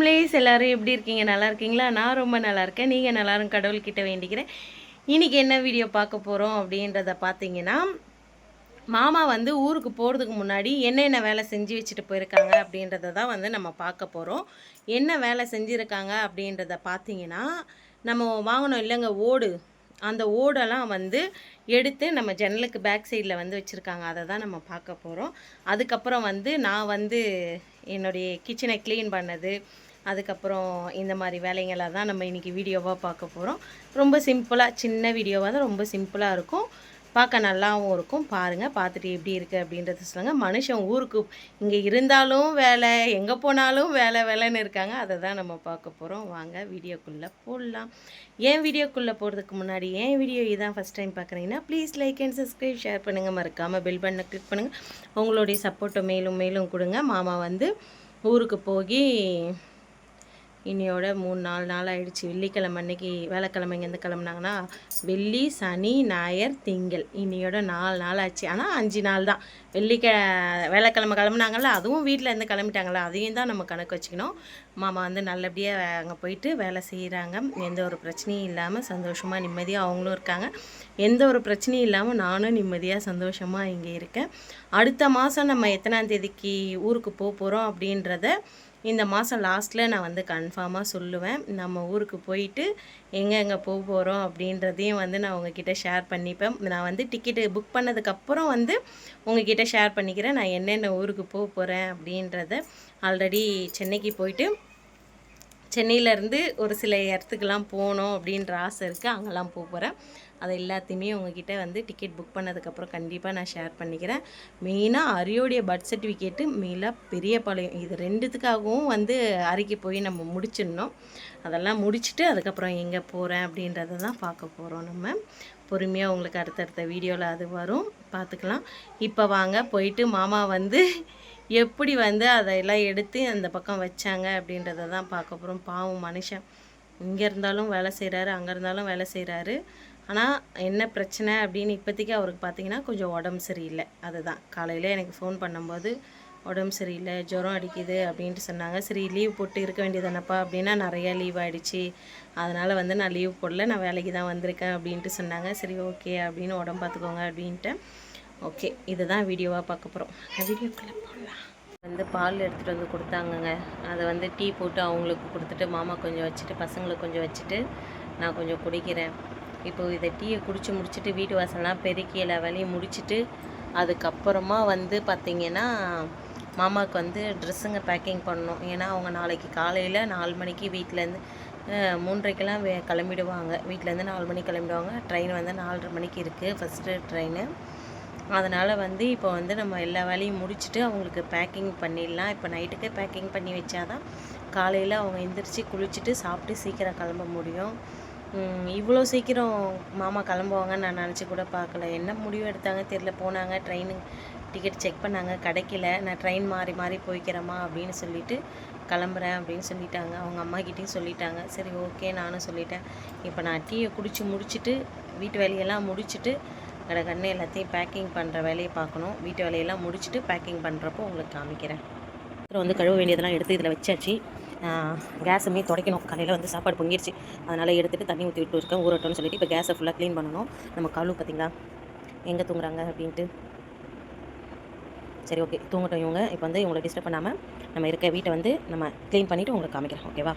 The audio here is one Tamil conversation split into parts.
ஃபேமிலிஸ் எல்லாரும் எப்படி இருக்கீங்க? நல்லா இருக்கீங்களா? நான் ரொம்ப நல்லா இருக்கேன். நீங்கள் நல்லாரும் கடவுள்கிட்ட வேண்டிக்கிறேன். இன்றைக்கி என்ன வீடியோ பார்க்க போகிறோம் அப்படின்றத பார்த்தீங்கன்னா மாமா வந்து ஊருக்கு போகிறதுக்கு முன்னாடி என்னென்ன வேலை செஞ்சு வச்சுட்டு போயிருக்காங்க அப்படின்றத தான் வந்து நம்ம பார்க்க போகிறோம் என்ன வேலை செஞ்சுருக்காங்க அப்படின்றத பார்த்தீங்கன்னா நம்ம வாங்கினோம் இல்லைங்க ஓடு. அந்த ஓடெல்லாம் வந்து எடுத்து நம்ம ஜன்னலுக்கு பேக் சைடில் வந்து வச்சுருக்காங்க. அதை தான் நம்ம பார்க்க போகிறோம் அதுக்கப்புறம் வந்து நான் வந்து என்னுடைய கிச்சனை க்ளீன் பண்ணது அதுக்கப்புறம் இந்த மாதிரி வேலைங்களை தான் நம்ம இன்றைக்கி வீடியோவாக பார்க்க போகிறோம் ரொம்ப சிம்பிளாக சின்ன வீடியோவாக தான் ரொம்ப சிம்பிளாக இருக்கும். பார்க்க நல்லாவும் இருக்கும். பாருங்கள் பார்த்துட்டு எப்படி இருக்குது அப்படின்றத சொல்லுங்கள் மனுஷன் ஊருக்கு இங்கே இருந்தாலும் வேலை எங்கே போனாலும் வேலை வேலைன்னு இருக்காங்க. அதை தான் நம்ம பார்க்க போகிறோம் வாங்க வீடியோக்குள்ளே போடலாம். ஏன் வீடியோக்குள்ளே போகிறதுக்கு முன்னாடி ஏன் வீடியோ இதான் ஃபஸ்ட் டைம் பார்க்குறீங்கன்னா please like and subscribe share பண்ணுங்கள் மறக்காமல் பெல் பட்டனை கிளிக் பண்ணுங்கள் உங்களுடைய சப்போர்ட்டை மேலும் மேலும் கொடுங்க. மாமா வந்து ஊருக்கு போய் இன்னையோட மூணு நாலு நாள் ஆயிடுச்சு. வெள்ளிக்கிழமை அன்னைக்கு வேலைக்கிழமை இங்கேருந்து கிளம்புனாங்கன்னா வெள்ளி சனி ஞாயிறு திங்கள். இன்னையோட நாலு நாள் ஆச்சு. ஆனால் அஞ்சு நாள் தான். வெள்ளிக்க வேலைக்கிழமை கிளம்புனாங்கல்ல அதுவும் வீட்டில் இருந்து கிளம்பிட்டாங்களா அதையும் தான் நம்ம கணக்கு வச்சுக்கணும். மாமா வந்து நல்லபடியாக அங்கே போயிட்டு வேலை செய்கிறாங்க எந்த ஒரு பிரச்சனையும் இல்லாமல் சந்தோஷமாக நிம்மதியாக அவங்களும் இருக்காங்க. எந்த ஒரு பிரச்சனையும் இல்லாமல் நானும் நிம்மதியாக சந்தோஷமாக இங்கே இருக்கேன். அடுத்த மாதம் நம்ம எத்தனாம் தேதிக்கு ஊருக்கு போக போகிறோம் அப்படின்றத இந்த மாதம் லாஸ்ட்டில் நான் வந்து கன்ஃபார்மாக சொல்லுவேன். நம்ம ஊருக்கு போயிட்டு எங்கெங்கே போக போகிறோம் அப்படின்றதையும் வந்து நான் உங்ககிட்ட ஷேர் பண்ணிப்பேன். நான் வந்து டிக்கெட்டு புக் பண்ணதுக்கப்புறம் வந்து உங்ககிட்ட ஷேர் பண்ணிக்கிறேன். நான் என்னென்ன ஊருக்கு போக போகிறேன் அப்படின்றத ஆல்ரெடி சென்னைக்கு போயிட்டு சென்னையிலேருந்து ஒரு சில இடத்துக்கெலாம் போகணும் அப்படின்ற ஆசை இருக்குது அங்கெல்லாம் போக போகிறேன் அதை எல்லாத்தையுமே உங்ககிட்ட வந்து டிக்கெட் புக் பண்ணதுக்கப்புறம் கண்டிப்பாக நான் ஷேர் பண்ணிக்கிறேன். மெயினாக அரியோடைய பர்த் சர்டிஃபிகேட்டு மெயினாக பெரியபாளையம். இது ரெண்டுத்துக்காகவும் வந்து அறைக்கு போய் நம்ம முடிச்சிடணும். அதெல்லாம் முடிச்சுட்டு அதுக்கப்புறம் எங்கே போகிறேன் அப்படின்றத தான் பார்க்க போகிறோம் நம்ம. பொறுமையாக உங்களுக்கு அடுத்தடுத்த வீடியோவில் அது வரும். பார்த்துக்கலாம். இப்போ வாங்க போயிட்டு மாமா வந்து எப்படி வந்து அதையெல்லாம் எடுத்து அந்த பக்கம் வச்சாங்க அப்படின்றத தான் பார்க்க போகிறோம் பாவம் மனுஷன். இங்கே இருந்தாலும் வேலை செய்கிறாரு அங்கே இருந்தாலும் வேலை செய்கிறாரு ஆனால் என்ன பிரச்சனை அப்படின்னு இப்போதைக்கு அவருக்கு பார்த்தீங்கன்னா கொஞ்சம் உடம்பு சரியில்லை. அதுதான். காலையில் எனக்கு ஃபோன் பண்ணும்போது உடம்பு சரியில்லை ஜுரம் அடிக்குது அப்படின்ட்டு சொன்னாங்க. சரி லீவ் போட்டு இருக்க வேண்டியதானப்பா அப்படின்னா நிறையா லீவ் ஆகிடுச்சு அதனால் வந்து நான் லீவ் போடல. நான் வேலைக்கு தான் வந்திருக்கேன் அப்படின்ட்டு சொன்னாங்க. சரி ஓகே அப்படின்னு உடம்பு பார்த்துக்கோங்க அப்படின்ட்டு. ஓகே இதுதான் வீடியோவாக பார்க்க போகிறோம் வீடியோக்குள்ளே போடலாம் வந்து பால் எடுத்துகிட்டு வந்து கொடுத்தாங்கங்க. அதை வந்து டீ போட்டு அவங்களுக்கு கொடுத்துட்டு மாமா கொஞ்சம் வச்சுட்டு பசங்களுக்கு கொஞ்சம் வச்சுட்டு நான் கொஞ்சம் குடிக்கிறேன். இப்போ இதை டீயை குடித்து முடிச்சுட்டு வீட்டு வாசல்லாம் பெருக்கி எல்லா வேலையும் முடிச்சுட்டு அதுக்கப்புறமா வந்து பார்த்திங்கன்னா மாமாவுக்கு வந்து ட்ரெஸ்ஸுங்க பேக்கிங் பண்ணணும். ஏன்னா அவங்க நாளைக்கு காலையில் நாலு மணிக்கு வீட்டிலேருந்து மூன்றரைக்கெல்லாம் வே கிளம்பிடுவாங்க. வீட்டிலேருந்து நாலு மணிக்கு கிளம்பிடுவாங்க. ட்ரெயின் வந்து நாலரை மணிக்கு இருக்குது ஃபஸ்ட்டு ட்ரெயின் அதனால் வந்து இப்போ வந்து நம்ம எல்லா வேலையும் முடிச்சுட்டு அவங்களுக்கு பேக்கிங் பண்ணிடலாம். இப்போ நைட்டுக்கு பேக்கிங் பண்ணி வச்சாதான் காலையில் அவங்க எந்திரிச்சு குளிச்சுட்டு சாப்பிட்டு சீக்கிரம் கிளம்ப முடியும். இவ்வளோ சீக்கிரம் மாமா கிளம்புவாங்கன்னு நான் நினச்சி கூட பார்க்கல. என்ன முடிவு எடுத்தாங்க தெரில போனாங்க ட்ரெயினு டிக்கெட் செக் பண்ணாங்க. கிடைக்கல. நான் ட்ரெயின் மாறி மாறி போய்க்கிறேம்மா அப்படின்னு சொல்லிட்டு கிளம்புறேன் அப்படின்னு சொல்லிட்டாங்க. அவங்க அம்மாக்கிட்டேயும் சொல்லிட்டாங்க. சரி ஓகே நானும் சொல்லிட்டேன். இப்போ நான் டீயை குடித்து முடிச்சுட்டு வீட்டு வேலையெல்லாம் முடிச்சுட்டு கடை கண்ணு எல்லாத்தையும் பேக்கிங் பண்ணுற வேலையை பார்க்கணும். வீட்டு வேலையெல்லாம் முடிச்சுட்டு பேக்கிங் பண்ணுறப்போ உங்களுக்கு காமிக்கிறேன். அப்புறம் வந்து கழுவ வேண்டியதெல்லாம் எடுத்து இதில் வச்சாச்சு. கேஸுமே துடைக்கணும். காலையில் வந்து சாப்பாடு பொங்கிடுச்சு அதனால் எடுத்துகிட்டு தண்ணி ஊற்றி விட்டு இருக்கேன். ஊறட்டோம்னு சொல்லிட்டு இப்போ கேஸை ஃபுல்லாக க்ளீன் பண்ணணும். நம்ம கழுவு பார்த்தீங்களா எங்கே தூங்குறாங்க அப்படின்ட்டு. சரி ஓகே தூங்கட்டும் இவங்க. இப்போ வந்து இவங்களை டிஸ்டர்ப் பண்ணாமல் நம்ம இருக்க வீட்டை வந்து நம்ம க்ளீன் பண்ணிவிட்டு உங்களுக்கு காமிக்கிறோம் ஓகேவா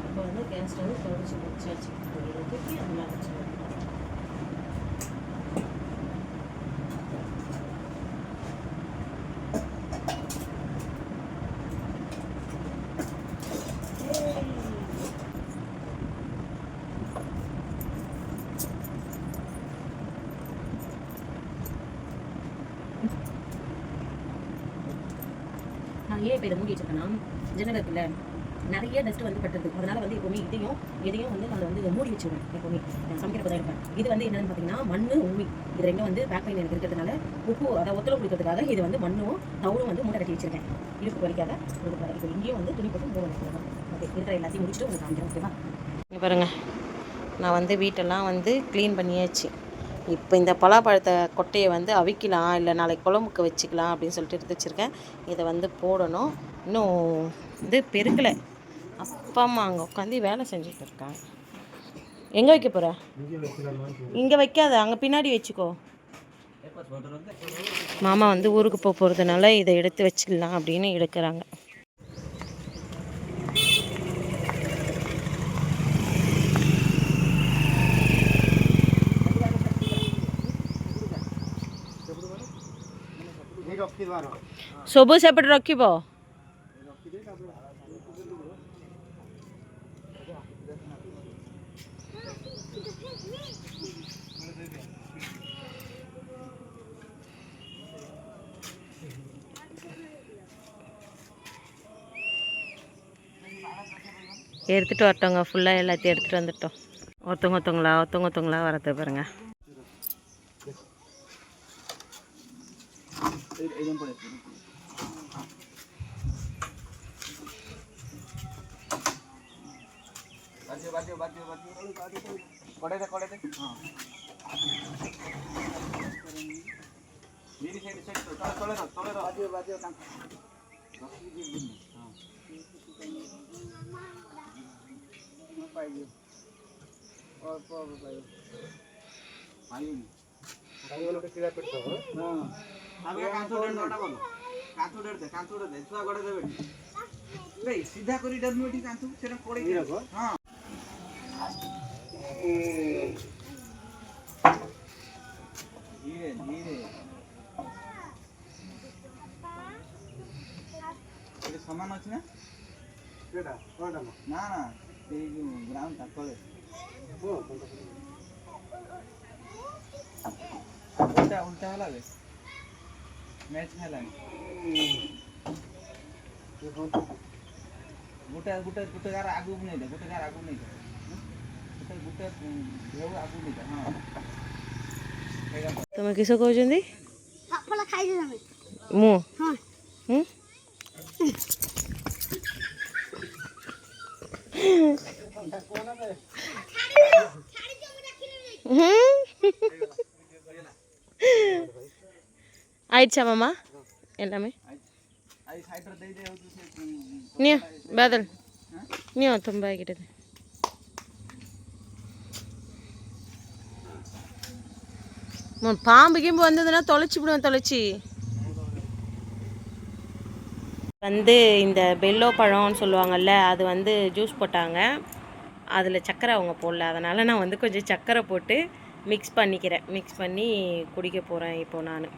இப்போ வந்து கேஸ் ஸ்டவ் தொடச்சி வச்சு வச்சுக்கிட்டு அந்த மாதிரி நான் இப்போ இதை மூடி வச்சிருக்கேன்னா ஜன்னல் இருக்குல்ல நிறைய டஸ்ட் வந்து பட்டுருது. அதனால வந்து எப்பவுமே இதையும் எதையும் வந்து நான் வந்து மூடி வச்சுருவேன் எப்பவுமே. நான் சமைக்கிறப்ப தான் இருப்பேன். இது வந்து என்னன்னு பார்த்தீங்கன்னா மண்ணு உமி. இது ரெண்டும் வந்து பேக் பெயின் எனக்கு இருக்கிறதுனால உப்பு அதை ஒத்தலை பிடிக்கிறதுக்காக இது வந்து மண்ணும் தவுளும் வந்து மூட்டை கட்டி வச்சிருக்கேன். இருக்கு வலிக்காத இப்போ இங்கேயும் வந்து துணி போட்டு மூட வைக்கிறேன் ஓகே இருக்கிற எல்லாத்தையும் முடிச்சுட்டு உங்களுக்கு காமிக்கிறேன். ஓகேவா? இங்கே பாருங்கள் நான் வந்து வீட்டெல்லாம் வந்து க்ளீன் பண்ணியாச்சு. இப்போ இந்த பலாப்பழத்தை கொட்டையை வந்து அவிக்கலாம் இல்லை நாளைக்கு குழம்புக்கு வச்சுக்கலாம் அப்படின்னு சொல்லிட்டு எடுத்து வச்சுருக்கேன் இதை வந்து போடணும். இன்னும் இது பெருக்கலை. அப்பா அம்மா அங்கே உட்காந்து வேலை செஞ்சுட்டு இருக்காங்க. எங்கே வைக்க போகிற இங்கே வைக்காத அங்கே பின்னாடி வச்சுக்கோ. மாமா வந்து ஊருக்கு போக போகிறதுனால இதை எடுத்து வச்சுக்கலாம் அப்படின்னு எடுக்கிறாங்க. ସବୁ ସେପଟେ ରଖିବ எடுத்துகிட்டு வரட்டோங்க ஃபுல்லாக எல்லாத்தையும் எடுத்துகிட்டு வந்துட்டோம் ஒருத்தவங்க ஒருத்தவங்களா ஒருத்தவங்க ஒருத்தவங்களா வரதை কড়াইতে কড়াইতে হ্যাঁ ನೀರಿ ಸೈಡ್ ಸೈಡ್ ತೊಳೆದು ತೊಳೆದು ಬಾಜು ಬಾಜು पाइए और पाइए आइए लोग किला पेट हो हां ସିଧା କରି ଡରନୁ ଏଠି କାନ୍ଥୁ ସେଟା ପଡେଇ ହଁ ଧୀରେ ଧୀରେ ଏଠି ସମାନ ଅଛି ନା ନା ନା ସେଇ ଯୋଉ ଗ୍ରାଉଣ୍ଡ ଟା ତଳେ ଉଲ୍ଟା ଉଲ୍ଟା ହେଲା ବେ ମ୍ୟାଚ୍ ହେଲାନି ଗୋଟେ ଗୋଟେ ଗୋଟେ ଗାର ଆଗକୁ ନେଇଯା ଗୋଟେ ଗାର ଆଗକୁ ନେଇଯା ଗୋଟେ ଗୋଟେ ଢେଉ ଆଗକୁ ନେଇଯା ହଁ ହେଇଗଲା ତୁମେ କିସ କହୁଛନ୍ତି ଫଳ ଖାଇଛୁ ତମେ ମୁଁ ହଁ ହୁଁ? ம்? ஆயிடுச்சாமாம்மா எல்லாமே. நீ பேதல். ನೀ ತುಂಬ ಆಗಿಡದೆ பாம்பு கீம்பு வந்ததுன்னா தொலைச்சி விடுவேன் தொலைச்சி. வந்து இந்த பெல்லோ பழம்னு சொல்லுவாங்கல்ல அது வந்து ஜூஸ் போட்டாங்க. அதில் சர்க்கரை அவங்க போடல. அதனால் நான் வந்து கொஞ்சம் சர்க்கரை போட்டு மிக்ஸ் பண்ணிக்கிறேன். மிக்ஸ் பண்ணி குடிக்க போகிறேன் இப்போது நான்.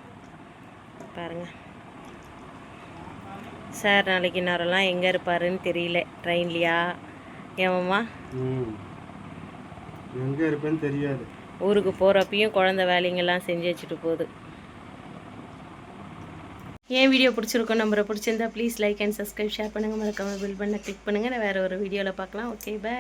பாருங்கள் சார் நாளைக்கு நேரம்லாம் எங்கே இருப்பாருன்னு தெரியல. ட்ரெயின்லையா? ஏமாம்மா எங்கே இருப்பேன்னு தெரியாது. ஊருக்கு போகிறப்பையும் குழந்த வேலைங்கெல்லாம் செஞ்சு வச்சுட்டு போகுது. ஏன் வீடியோ பிடிச்சிருக்கோம் நம்பரை பிடிச்சிருந்தா please like and subscribe share பண்ணுங்கள் மறக்காமல் பில் பண்ண கிளிக் பண்ணுங்கள் நான் வேறு ஒரு வீடியோவில் பார்க்கலாம். Okay bye